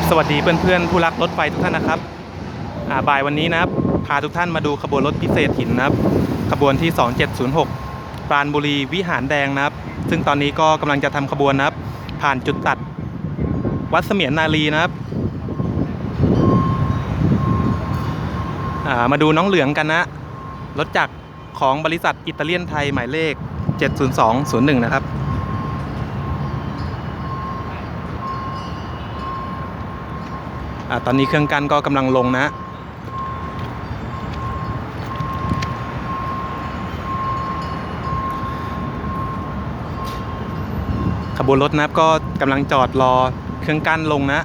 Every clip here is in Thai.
ับสวัสดีเพื่อนๆ ผู้รักรถไฟทุกท่านนะครับบ่ายวันนี้นะครับ พาทุกท่านมาดูขบวนรถพิเศษหินนะครับ ขบวนที่ 2706 ปราณบุรีวิหารแดงนะครับ ซึ่งตอนนี้ก็กำลังจะทำขบวนนะครับ ผ่านจุดตัด วัดเสมียนนารีนะครับมาดูน้องเหลืองกันนะ รถจักรของบริษัทอิตาเลียนไทยหมายเลข 70201 นะครับ อตอนนี้เครื่องกั้นก็กำลังลงนะขบวนรถนะครับก็กำลังจอดรอเครื่องกั้นลงนะ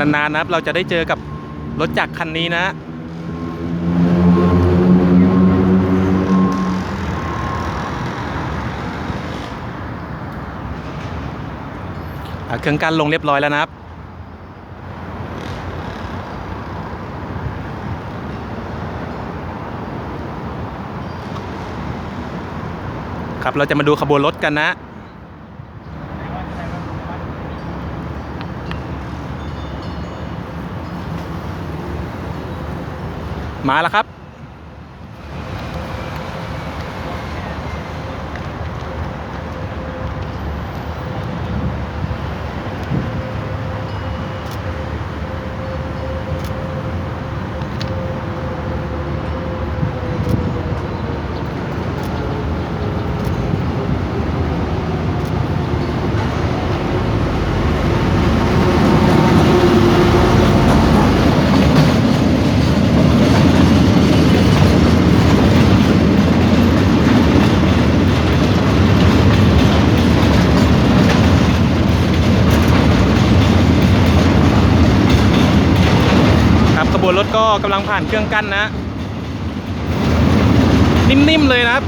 นานๆนะครับ เราจะได้เจอกับรถจักรคันนี้นะ เครื่องกั้นลงเรียบร้อยแล้วนะครับครับเราจะมาดูขบวนรถกันนะ มาแล้วครับ ค รถก็กำลังผ่านเครื่องกั้นนะ นิ่มๆเลยนะครับ